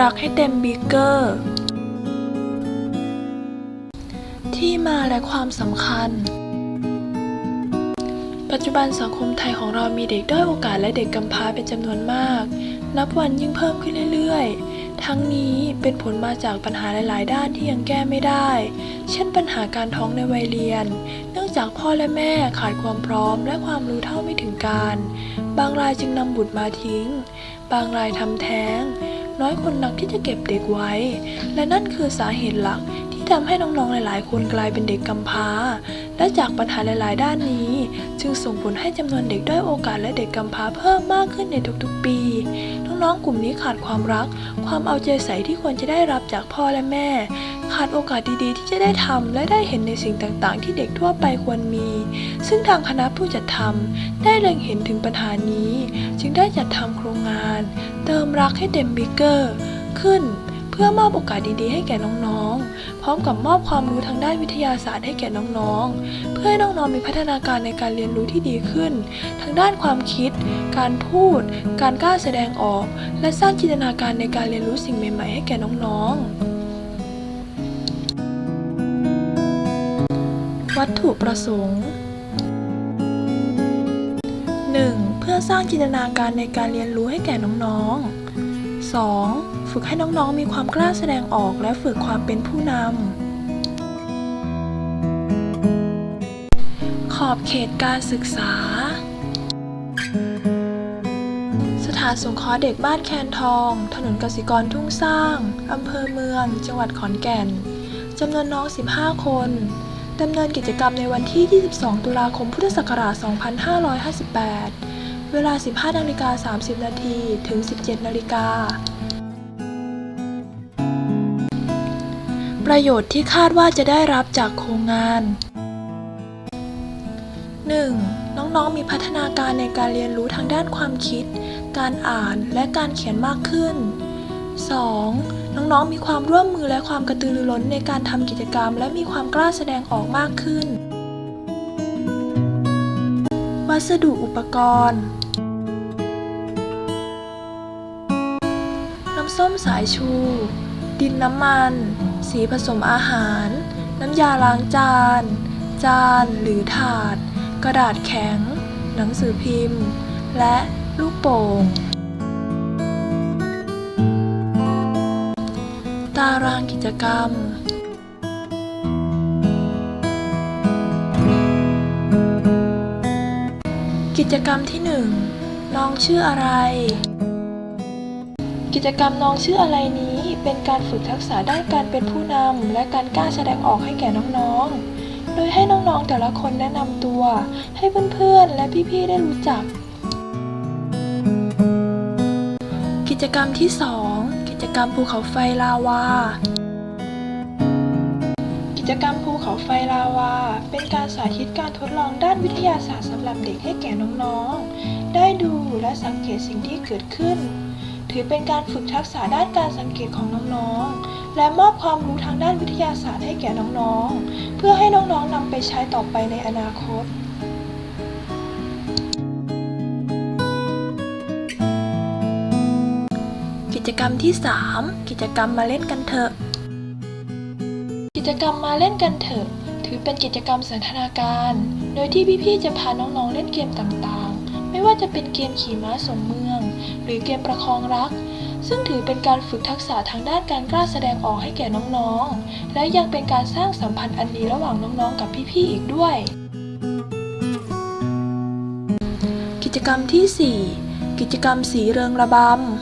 รักให้เต็มบีเกอร์ ที่มาและความสำคัญ ปัจจุบันสังคมไทยของเรามีเด็กด้อยโอกาสและเด็กกำพร้าเป็นจำนวนมาก นับวันยิ่งเพิ่มขึ้นเรื่อยๆ ทั้งนี้เป็นผลมาจากปัญหาหลาย ๆ ด้านที่ยังแก้ไม่ได้ เช่นปัญหาการท้องในวัยเรียน เนื่องจากพ่อและแม่ขาดความพร้อมและความรู้เท่าไม่ถึงการ บางรายจึงนำบุตรมาทิ้ง บางรายทำแท้ง น้อยคนนักที่จะเก็บเด็กไว้ และนั่นคือสาเหตุหลักที่ทำให้น้องๆหลาย ๆ คนกลายเป็นเด็กกำพร้า และจากปัญหาหลาย ๆ ด้านนี้ จึงส่งผลให้จำนวนเด็กด้อยโอกาสและเด็กกำพร้าเพิ่มมากขึ้นในทุก ๆ ปี น้อง ๆ กลุ่มนี้ขาดความรัก ความเอาใจใส่ที่ควรจะได้รับจากพ่อและแม่ ขาดโอกาสดีๆ ที่จะได้ทำและได้เห็นในสิ่งต่าง ๆ ที่เด็กทั่วไปควรมี ซึ่งทางคณะผู้จัดทำได้เล็งเห็นถึงปัญหานี้ จึงได้จัดทำโครงงาน เติมรักให้เต็มบิเกอร์ ขึ้นเพื่อมอบโอกาสดีๆ ให้แก่น้องๆ พร้อมกับมอบความรู้ทางด้านวิทยาศาสตร์ให้แก่น้องๆ เพื่อให้น้องๆ มีพัฒนาการในการเรียนรู้ที่ดีขึ้น ทางด้านความคิด การพูด การกล้าแสดงออก และสร้างจินตนาการในการเรียนรู้สิ่งใหม่ๆ ให้แก่น้องๆวัตถุประสงค์ 1. เพื่อสร้างจินตนาการในการเรียนรู้ให้แก่น้องๆ 2. ฝึกให้น้องๆ มีความกล้าแสดงออกและฝึกความเป็นผู้นำ ขอบเขตการศึกษา สถานสงเคราะห์เด็กบ้านแคนทอง ถนนกสิกรทุ่งสร้าง อำเภอเมือง จังหวัดขอนแก่น จำนวนน้อง 15 คนดำเนินกิจกรรมในวันที่ 22 ตุลาคม พุทธศักราช 2558 เวลา 15นาฬิกา30 นาทีถึง 17นาฬิกา ประโยชน์ที่คาดว่าจะได้รับจากโครงงาน 1. น้องๆมีพัฒนาการในการเรียนรู้ทางด้านความคิด การอ่านและการเขียนมากขึ้น 2. น้องๆมีความร่วมมือและความกระตือรือร้นในการทำกิจกรรม และมีความกล้าแสดงออกมากขึ้น วัสดุอุปกรณ์ น้ำส้มสายชู ดินน้ำมัน สีผสมอาหาร น้ำยาล้างจาน จานหรือถาด กระดาษแข็ง หนังสือพิมพ์ และลูกโป่ง ตารางกิจกรรม จกรรมที่ 1 น้องชื่ออะไร กิจกรรมน้องชื่ออะไรนี้เป็นการฝึกทักษะด้านการเป็นผู้นำและการกล้าแสดงออกให้แก่น้องๆ โดยให้น้องๆแต่ละคนแนะนำตัว ให้เพื่อนๆ และพี่ๆ ได้รู้จัก กิจกรรมที่ 2 กิจกรรมภูเขาไฟลาวา จกรรมภูเขาไฟลาวา เป็นการสาธิตการทดลองด้านวิทยาศาสตร์สำหรับเด็กให้แก่น้องๆ ได้ดูและสังเกตสิ่งที่เกิดขึ้น ถือเป็นการฝึกทักษะด้านการสังเกตของน้องๆ และมอบความรู้ทางด้านวิทยาศาสตร์ให้แก่น้องๆ เพื่อให้น้องๆนำไปใช้ต่อไปในอนาคตกิจกรรมที่ 3 กิจกรรมมาเล่นกันเถอะ กิจกรรมมาเล่นกันเถอะ ถือเป็นกิจกรรมสันทนาการ โดยที่พี่ๆจะพาน้องๆเล่นเกมต่างๆ ไม่ว่าจะเป็นเกมขี่ม้าสมเมือง หรือเกมประคองรัก ซึ่งถือเป็นการฝึกทักษะทางด้านการกล้าแสดงออกให้แก่น้องๆ และยังเป็นการสร้างสัมพันธ์อันดีระหว่างน้องๆ กับพี่ๆ อีกด้วย กิจกรรมที่ 4 กิจกรรมสีเริงระบำ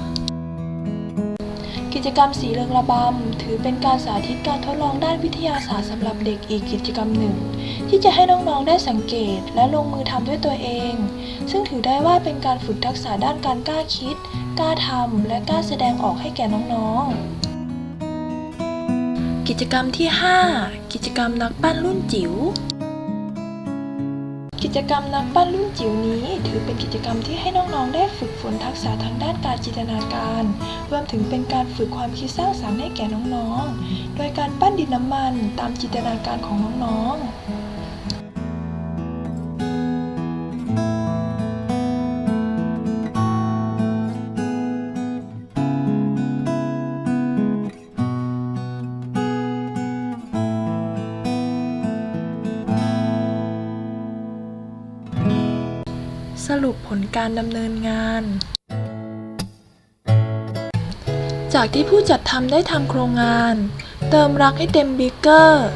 จกรรมสีเริงระบำ ถือเป็นการสาธิตการทดลองด้านวิทยาศาสตร์สำหรับเด็กอีกกิจกรรมหนึ่ง ที่จะให้น้องๆได้สังเกตและลงมือทำด้วยตัวเอง ซึ่งถือได้ว่าเป็นการฝึกทักษะด้านการกล้าคิด กล้าทำและกล้าแสดงออกให้แก่น้องๆ กิจกรรมที่ 5 กิจกรรมนักปั้นรุ่นจิ๋ว กิจกรรมนักปั้นรุ่นจิ๋วนี้ ถือเป็นกิจกรรมที่ให้น้องๆ ได้ฝึกฝนทักษะทางด้านการจินตนาการ รวมถึงเป็นการฝึกความคิดสร้างสรรค์ให้แก่น้องๆ โดยการปั้นดินน้ำมันตามจินตนาการของน้องๆ รุปผลการดำเนินงาน จากที่ผู้จัดทำได้ทำโครงงาน เติมรักให้เต็มบิ๊กเกอร์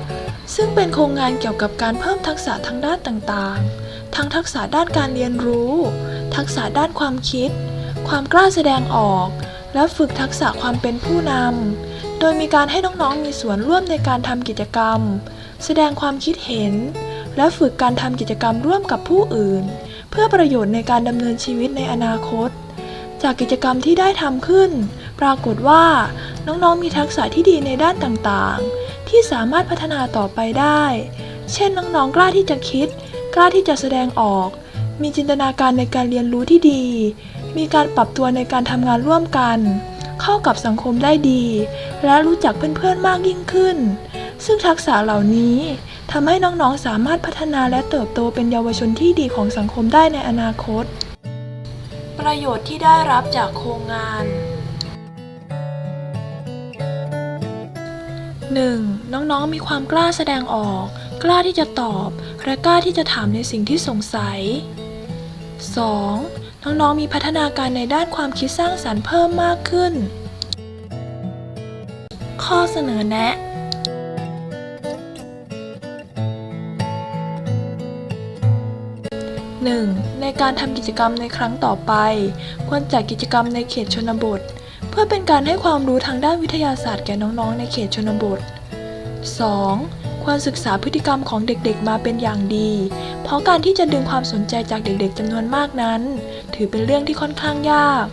ซึ่งเป็นโครงงานเกี่ยวกับการเพิ่มทักษะทางด้านต่างๆ ทั้งทักษะด้านการเรียนรู้ ทักษะด้านความคิด ความกล้าแสดงออก และฝึกทักษะความเป็นผู้นำ โดยมีการให้น้องๆมีส่วนร่วมในการทำกิจกรรม แสดงความคิดเห็นและฝึกการทำกิจกรรมร่วมกับผู้อื่น เพื่อประโยชน์ในการดำเนินชีวิตในอนาคต จากกิจกรรมที่ได้ทำขึ้น ปรากฏว่าน้องๆมีทักษะที่ดีในด้านต่างๆ ที่สามารถพัฒนาต่อไปได้ เช่นน้องๆกล้าที่จะคิด กล้าที่จะแสดงออก มีจินตนาการในการเรียนรู้ที่ดี มีการปรับตัวในการทำงานร่วมกัน เข้ากับสังคมได้ดี และรู้จักเพื่อนๆมากยิ่งขึ้น ซึ่งทักษะเหล่านี้ ทำให้น้องๆ สามารถพัฒนาและเติบโตเป็นเยาวชนที่ดีของสังคมได้ในอนาคต ประโยชน์ที่ได้รับจากโครงงาน 1. น้องๆ มีความกล้าแสดงออก กล้าที่จะตอบ และกล้าที่จะถามในสิ่งที่สงสัย 2. น้องๆ มีพัฒนาการในด้านความคิดสร้างสรรค์เพิ่มมากขึ้น ข้อเสนอแนะ 1. ในการทำกิจกรรมในครั้งต่อไป ควรจัดกิจกรรมในเขตชนบท เพื่อเป็นการให้ความรู้ทางด้านวิทยาศาสตร์แก่น้องๆ ในเขตชนบท 2. ควรศึกษาพฤติกรรมของเด็กๆมาเป็นอย่างดี เพราะการที่จะดึงความสนใจจากเด็กๆจำนวนมากนั้น ถือเป็นเรื่องที่ค่อนข้างยาก